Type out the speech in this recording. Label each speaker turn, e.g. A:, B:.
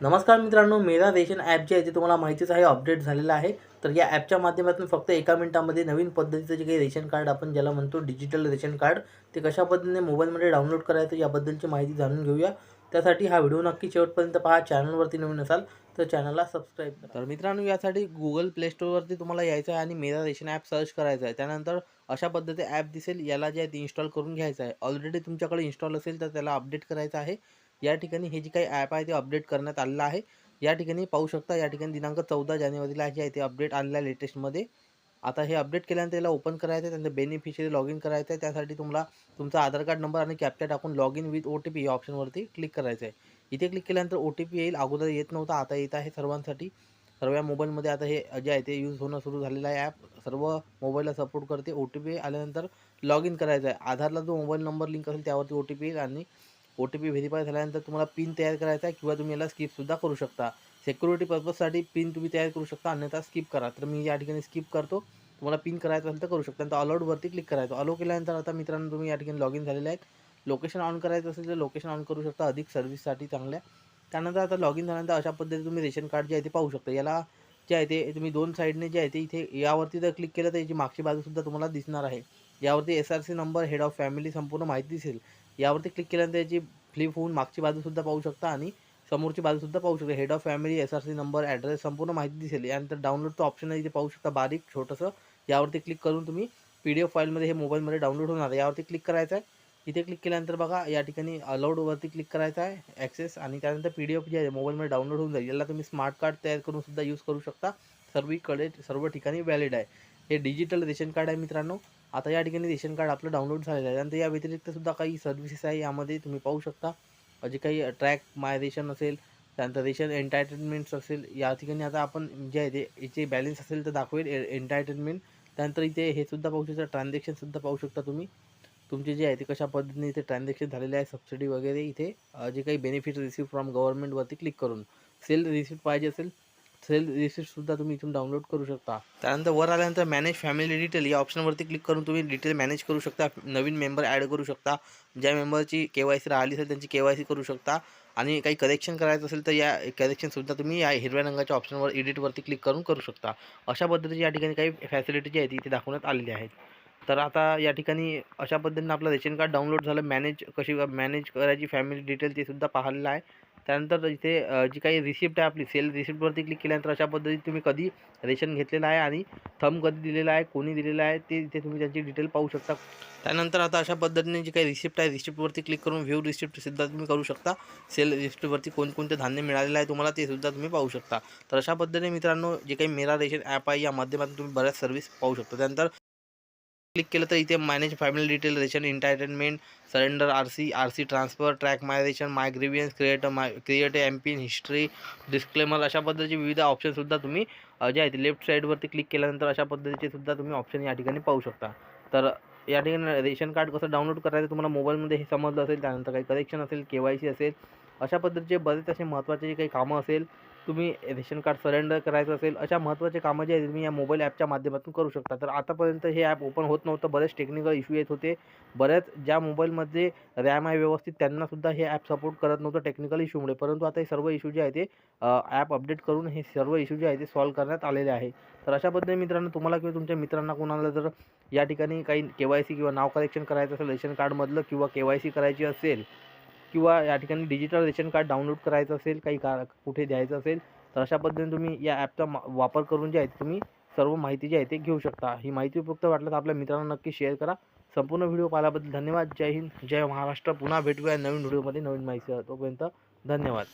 A: नमस्कार मित्रांनो मेरा रेशन ॲप जे आहे ते तुम्हाला माहितीच आहे अपडेट झालेलं आहे. तर या ॲपच्या माध्यमातून फक्त एका मिनिटामध्ये नवीन पद्धतीचं जे काही रेशन कार्ड आपण ज्याला म्हणतो डिजिटल रेशन कार्ड ते कशा पद्धतीने मोबाईलमध्ये डाउनलोड करायचं याबद्दलची माहिती जाणून घेऊया. त्यासाठी हा व्हिडिओ नक्की शेवटपर्यंत पहा चॅनलवरती नवीन असाल तर चॅनलला सबस्क्राईब करा. तर मित्रांनो यासाठी गुगल प्ले स्टोअरवरती तुम्हाला यायचं आहे आणि मेरा रेशन ॲप सर्च करायचं आहे. त्यानंतर अशा पद्धती ॲप दिसेल याला जे आहे ते इन्स्टॉल करून घ्यायचं आहे. ऑलरेडी तुमच्याकडे इन्स्टॉल असेल तर त्याला अपडेट करायचं आहे. या ठिकाणी हे जे काही ॲप आहे ते अपडेट करण्यात आलेलं आहे. या ठिकाणी पाहू शकता या ठिकाणी दिनांक चौदा जानेवारीला जे आहे. ते अपडेट आलेलं आहे लेटेस्टमध्ये आता हे अपडेट केल्यानंतर याला ओपन करायचं आहे त्यानंतर बेनिफिशियरी लॉग इन करायचं आहे त्यासाठी तुम्हाला तुमचा आधार कार्ड नंबर आणि कॅप्चा टाकून log in with O T P या ऑप्शनवरती क्लिक करायचं आहे इथे क्लिक केल्यानंतर ओ टी पी येईल. अगोदर येत नव्हता आता येत आहे सर्वांसाठी. सर्व या मोबाईलमध्ये आता हे जे आहे ते यूज होणं सुरू झालेलं आहे ॲप सर्व मोबाईलला सपोर्ट करते ओ टी पी आल्यानंतर लॉग इन करायचं आहे आधारला जो मोबाईल नंबर लिंक असेल त्यावरती ओ टी पी येईल आणि ओ टी पी व्हेरीफाय झाल्यानंतर तुम्हाला पिन तयार करायचा आहे किंवा तुम्ही याला स्किपसुद्धा करू शकता. सिक्युरिटी पर्पजसाठी पिन तुम्ही तयार करू शकता अन्यथा स्किप करा. तर मी या ठिकाणी स्किप करतो. तुम्हाला पिन करायचं असेल तर करू शकता. नंतर अलॉटवरती क्लिक करायचं. अलो केल्यानंतर आता मित्रांनो तुम्ही या ठिकाणी लॉग इन झालेले आहेत. लोकेशन ऑन करायचं असेल तर लोकेशन ऑन करू शकता. अधिक सर्व्हिससाठी चांगल्या. त्यानंतर आता लॉग इन झाल्यानंतर अशा पद्धतीने तुम्ही रेशन कार्ड जे आहे ते पाहू शकता. याला जे आहे ते तुम्ही दोन साईडने जे आहे ते इथे यावरती जर क्लिक केलं तर याची मागची बाजूसुद्धा तुम्हाला दिसणार आहे. यावरती S R C number head of family संपूर्ण माहिती दिसेल. यावरती क्लिक केल्यानंतर याची फ्लिप होऊन मागची बाजूसुद्धा पाहू शकता आणि समोरची बाजूसुद्धा पाहू शकता. Head of family S R C number address संपूर्ण माहिती दिसेल. यानंतर डाउनलोडचं ऑप्शन आहे इथे पाहू शकता बारीक छोटंसं. यावरती क्लिक करून तुम्ही पी डी एफ फाईलमध्ये हे मोबाईलमध्ये डाउनलोड होणार आहे. यावरती क्लिक करायचं आहे. इथे क्लिक केल्यानंतर बघा या ठिकाणी अलाउडवरती क्लिक करायचं आहे ॲक्सेस आणि त्यानंतर पी डी एफ जे आहे मोबाईलमध्ये डाउनलोड होऊन जाईल. याला तुम्ही स्मार्ट कार्ड तयार करून सुद्धा यूज करू शकता. सर्वीकडे सर्व ठिकाणी व्हॅलिड आहे. हे डिजिटल रेशन कार्ड आहे मित्रांनो. आता या ठिकाणी रेशन कार्ड आपलं डाउनलोड झालेलं आहे. त्यानंतर या व्यतिरिक्त सुद्धा काही सर्व्हिसेस आहे यामध्ये तुम्ही पाहू शकता. जे काही ट्रॅक माय रेशन असेल त्यानंतर रेशन एंटायटलमेंट्स असेल या ठिकाणी आता आपण जे आहे ते याचे बॅलेन्स असेल तर दाखवेल एंटायटलमेंट त्यानंतर इथे हे सुद्धा पाहू शकता ट्रान्झॅक्शनसुद्धा पाहू शकता तुम्ही. तुमचे जे आहे ते कशा पद्धतीने इथे ट्रान्झॅक्शन झालेले आहे सबसिडी वगैरे इथे जे काही बेनिफिट रिसीव्ह फ्रॉम गव्हर्नमेंटवरती क्लिक करून. सेल रिसिप्ट पाहिजे असेल सेल रिसिप्टसुद्धा तुम्ही इथून डाउनलोड करू शकता. त्यानंतर वर आल्यानंतर मॅनेज फॅमिली डिटेल या ऑप्शनवरती क्लिक करून तुम्ही डिटेल मॅनेज करू शकता. नवीन मेंबर ॲड करू शकता. ज्या मेंबरची के वाय सी राहिली असेल त्यांची के वाय सी करू शकता. आणि काही करेक्शन करायचं असेल तर या करेक्शनसुद्धा तुम्ही या हिरव्या रंगाच्या ऑप्शनवर एडिटवरती क्लिक करून करू शकता. अशा पद्धतीची या ठिकाणी काही फॅसिलिटी जी आहे ती इथे दाखवण्यात आलेली आहेत. तर आता या ठिकाणी अशा पद्धतीनं आपलं रेशन कार्ड डाउनलोड झालं. मॅनेज कशी मॅनेज करायची फॅमिली डिटेल ते सुद्धा पाहिलेलं आहे. त्यानंतर इथे जी काही रिसिप्ट आहे आपली सेल रिसिप्टवरती क्लिक केल्यानंतर अशा पद्धतीने तुम्ही कधी रेशन घेतलेलं आहे आणि थम कधी दिलेला आहे कोणी दिलेलं आहे ते इथे तुम्ही त्यांची डिटेल पाहू शकता. त्यानंतर आता अशा पद्धतीने जी काही रिसिप्ट आहे रिसिप्टवरती क्लिक करून व्ह्यू रिसिप्ट सुद्धा तुम्ही करू शकता. सेल रिसिप्टवरती कोणकोणते धान्य मिळालेलं आहे तुम्हाला ते सुद्धा तुम्ही पाहू शकता. तर अशा पद्धतीने मित्रांनो जे काही मेरा रेशन ॲप आहे या माध्यमातून तुम्ही बऱ्याच सर्व्हिस पाहू शकता. त्यानंतर क्लिक केलं तर इथे manage family detail ration entitlement surrender R C R C transfer track my ration my grievance create my create M PIN history disclaimer अशा पद्धतीचे विविध ऑप्शनसुद्धा तुम्ही जे आहेत लेफ्ट साईडवरती क्लिक केल्यानंतर अशा पद्धतीचे सुद्धा तुम्ही ऑप्शन या ठिकाणी पाहू शकता. तर या ठिकाणी रेशन कार्ड कसं डाउनलोड करायचं तुम्हाला मोबाईलमध्ये हे समजलं असेल त्यानंतर काही करेक्शन असेल के वाय सी असेल अशा पद्धतीचे बरेच असे महत्त्वाचे जे काही कामं असेल तुम्ही रेशन कार्ड सरेंडर करायचं असेल अशा महत्त्वाचे कामं जे आहेत तुम्ही या मोबाईल ॲपच्या माध्यमातून करू शकता. तर आतापर्यंत हे ॲप ओपन होत नव्हतं बरेच टेक्निकल इश्यू येत होते. बऱ्याच ज्या मोबाईलमध्ये रॅम आहे व्यवस्थित त्यांनासुद्धा हे ॲप सपोर्ट करत नव्हतं टेक्निकल इश्यूमुळे परंतु आता हे सर्व इश्यू जे आहे ते ॲप अपडेट करून हे सर्व इश्यू जे आहे ते सॉल्व्ह करण्यात आलेले आहे. तर अशा पद्धतीने मित्रांनो तुम्हाला किंवा तुमच्या मित्रांना कोणाला जर या ठिकाणी काही के वाय सी किंवा नाव करेक्शन करायचं असेल रेशन कार्डमधलं किंवा के वाय सी करायची असेल किंवा या ठिकाणी डिजिटल रेशन कार्ड डाउनलोड करायचं असेल काही का कुठे द्यायचं असेल तर अशा पद्धतीने तुम्ही या ॲपचा वापर करून जे आहे तुम्ही सर्व माहिती जी आहे ते घेऊ शकता. ही माहिती उपयुक्त वाटलं तर आपल्या मित्रांना नक्की शेअर करा. संपूर्ण व्हिडिओ पाहिल्याबद्दल धन्यवाद. जय हिंद जय महाराष्ट्र. पुन्हा भेटूया नवीन व्हिडिओमध्ये नवीन माहिती तोपर्यंत धन्यवाद.